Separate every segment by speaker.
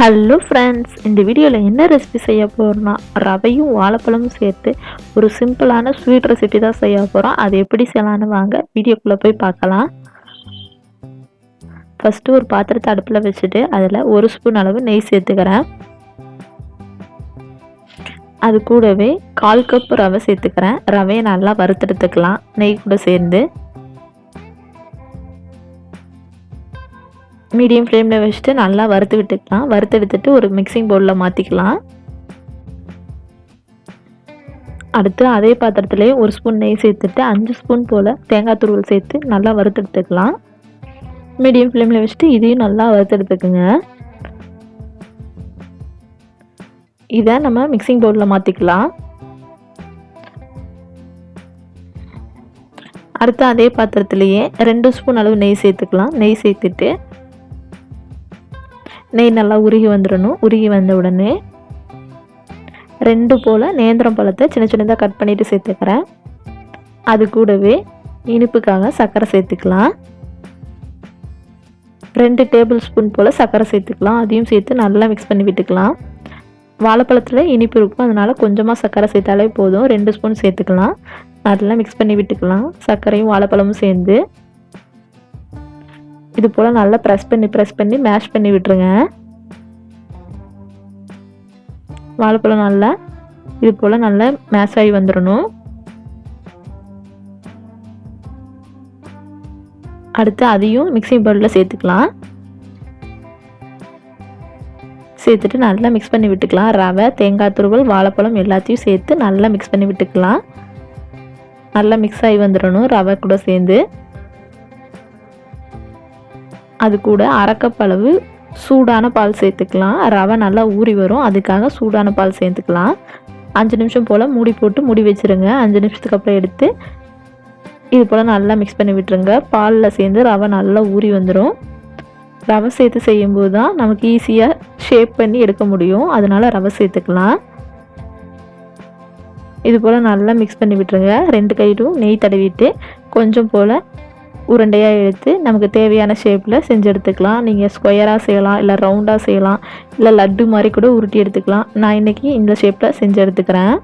Speaker 1: Hello friends இந்த வீடியோவில் என்ன ரெசிபி செய்ய போகிறோம்னா ரவையும் வாழைப்பழமும் சேர்த்து ஒரு சிம்பிளான ஸ்வீட் ரெசிபி தான் செய்ய போகிறோம் அது எப்படி செய்யலான்னு வாங்க வீடியோக்குள்ளே போய் பார்க்கலாம். ஃபஸ்ட்டு ஒரு பாத்திரத்தை அடுப்பில் வச்சுட்டு அதில் ஒரு ஸ்பூன் அளவு நெய் சேர்த்துக்கிறேன். அது கூடவே கால் கப் ரவை சேர்த்துக்கிறேன். ரவையை நல்லா வறுத்தெடுத்துக்கலாம். நெய் கூட சேர்ந்து. மீடியம் ஃப்ளேமில் வச்சுட்டு நல்லா வறுத்து விட்டுக்கலாம். வறுத்து எடுத்துட்டு ஒரு மிக்சிங் பவுலில் மாற்றிக்கலாம் அடுத்து அதே பாத்திரத்துலேயே ஒரு ஸ்பூன் நெய் சேர்த்துட்டு அஞ்சு ஸ்பூன் போல் தேங்காய் துருவல் சேர்த்து நல்லா வறுத்து எடுத்துக்கலாம். மீடியம் ஃப்ளேமில் வச்சுட்டு இதையும் நல்லா வறுத்து எடுத்துக்குங்க. இதை நம்ம மிக்சிங் பவுலில் மாற்றிக்கலாம் அடுத்து அதே பாத்திரத்துலேயே ரெண்டு ஸ்பூன் அளவு நெய் சேர்த்துக்கலாம். நெய் சேர்த்துட்டு நெய் நல்லா உருகி வந்துடணும். உருகி வந்த உடனே ரெண்டு போல் நேந்திரம் பழத்தை சின்ன சின்னதாக கட் பண்ணிவிட்டு சேர்த்துக்கிறேன். அது கூடவே இனிப்புக்காக சர்க்கரை சேர்த்துக்கலாம். ரெண்டு டேபிள் ஸ்பூன் போல் சர்க்கரை சேர்த்துக்கலாம். அதையும் சேர்த்து நல்லா மிக்ஸ் பண்ணி விட்டுக்கலாம். வாழைப்பழத்தில் இனிப்பு இருக்கும். அதனால் கொஞ்சமாக சர்க்கரை சேர்த்தாலே போதும். ரெண்டு ஸ்பூன் சேர்த்துக்கலாம். நல்லா மிக்ஸ் பண்ணி விட்டுக்கலாம். சர்க்கரையும் வாழைப்பழமும் சேர்ந்து இது போல் நல்லா ப்ரெஸ் பண்ணி ப்ரெஸ் பண்ணி மேஷ் பண்ணி விட்டுருங்க. வாழைப்பழம் நல்லா இது போல் நல்லா மேஷ் ஆகி வந்துடணும் அடுத்து அதையும் மிக்சிங் பவுலில் சேர்த்துக்கலாம். சேர்த்துட்டு நல்லா மிக்ஸ் பண்ணி விட்டுக்கலாம். ரவை தேங்காய் துருவல் வாழைப்பழம் எல்லாத்தையும் சேர்த்து நல்லா மிக்ஸ் பண்ணி விட்டுக்கலாம். நல்லா மிக்ஸ் ஆகி வந்துடணும் ரவை கூட சேர்ந்து. அது கூட அரைக்கப்பளவு சூடான பால் சேர்த்துக்கலாம். ரவை நல்லா ஊறி வரும். அதுக்காக சூடான பால் சேர்த்துக்கலாம். அஞ்சு நிமிஷம் போல் மூடி போட்டு மூடி வச்சுருங்க. அஞ்சு நிமிஷத்துக்கு அப்புறம் எடுத்து இது போல் நல்லா மிக்ஸ் பண்ணி விட்டுருங்க. பாலில் சேர்ந்து ரவை நல்லா ஊறி வந்துடும் ரவை சேர்த்து செய்யும்போது தான் நமக்கு ஈஸியாக ஷேப் பண்ணி எடுக்க முடியும். அதனால் ரவை சேர்த்துக்கலாம். இது போல் நல்லா மிக்ஸ் பண்ணி விட்டுருங்க. ரெண்டு கைட்டும் நெய் தடவிட்டு கொஞ்சம் போல் உருண்டையாக எடுத்து நமக்கு தேவையான ஷேப்பில் செஞ்சு எடுத்துக்கலாம். நீங்கள் ஸ்கொயராக செய்யலாம் இல்லை ரவுண்டாக செய்யலாம் இல்லை லட்டு மாதிரி கூட உருட்டி எடுத்துக்கலாம். நான் இன்றைக்கி இந்த ஷேப்பில் செஞ்சு எடுத்துக்கிறேன்.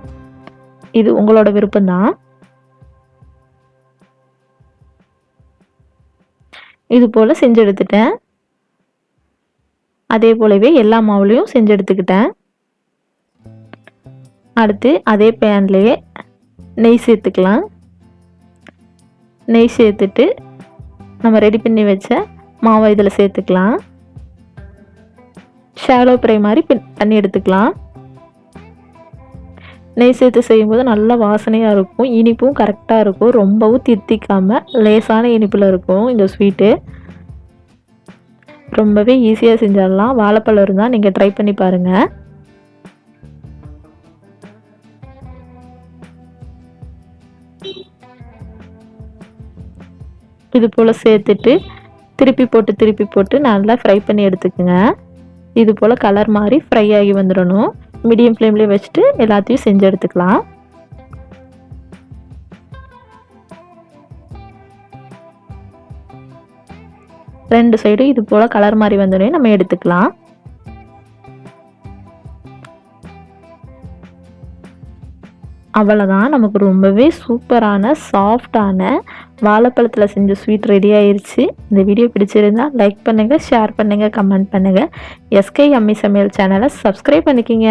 Speaker 1: இது உங்களோட விருப்பம்தான். இது போல் செஞ்சு எடுத்துட்டேன். அதே போலவே எல்லா மாவுலையும் செஞ்சு எடுத்துக்கிட்டேன். அடுத்து அதே பேன்லேயே நெய் சேர்த்துக்கலாம். நெய் சேர்த்துட்டு நம்ம ரெடி பண்ணி வச்ச மாவை இதில் சேர்த்துக்கலாம். ஷாலோ ஃப்ரை மாதிரி பின் பண்ணி எடுத்துக்கலாம். நெய் சேர்த்து செய்யும்போது நல்ல வாசனையாக இருக்கும். இனிப்பும் கரெக்டாக இருக்கும். ரொம்பவும் தித்திக்காமல் லேசான இனிப்பில் இருக்கும் இந்த ஸ்வீட்டு ரொம்பவே ஈஸியாக செஞ்சிடலாம். வாழைப்பழம் இருந்தால் நீங்கள் ட்ரை பண்ணி பாருங்கள் இது போல் சேர்த்துட்டு திருப்பி போட்டு திருப்பி போட்டு நல்லா ஃப்ரை பண்ணி எடுத்துக்கோங்க. இது போல் கலர் மாதிரி ஃப்ரை ஆகி வந்துடணும். மீடியம் ஃப்ளேம்லேயே வச்சுட்டு எல்லாத்தையும் செஞ்சு எடுத்துக்கலாம். ரெண்டு சைடும் இது போல் கலர் மாதிரி வந்தோடனே நம்ம எடுத்துக்கலாம். அவ்வளோதான் நமக்கு ரொம்பவே சூப்பரான சாஃப்டான வாழைப்பழத்தில் செஞ்ச ஸ்வீட் ரெடி ஆயிடுச்சு இந்த வீடியோ பிடிச்சிருந்தா லைக் பண்ணுங்கள் ஷேர் பண்ணுங்கள் கமெண்ட் பண்ணுங்கள் எஸ்கே அம்மி சமையல் சேனலை சப்ஸ்கிரைப் பண்ணிக்கிங்க.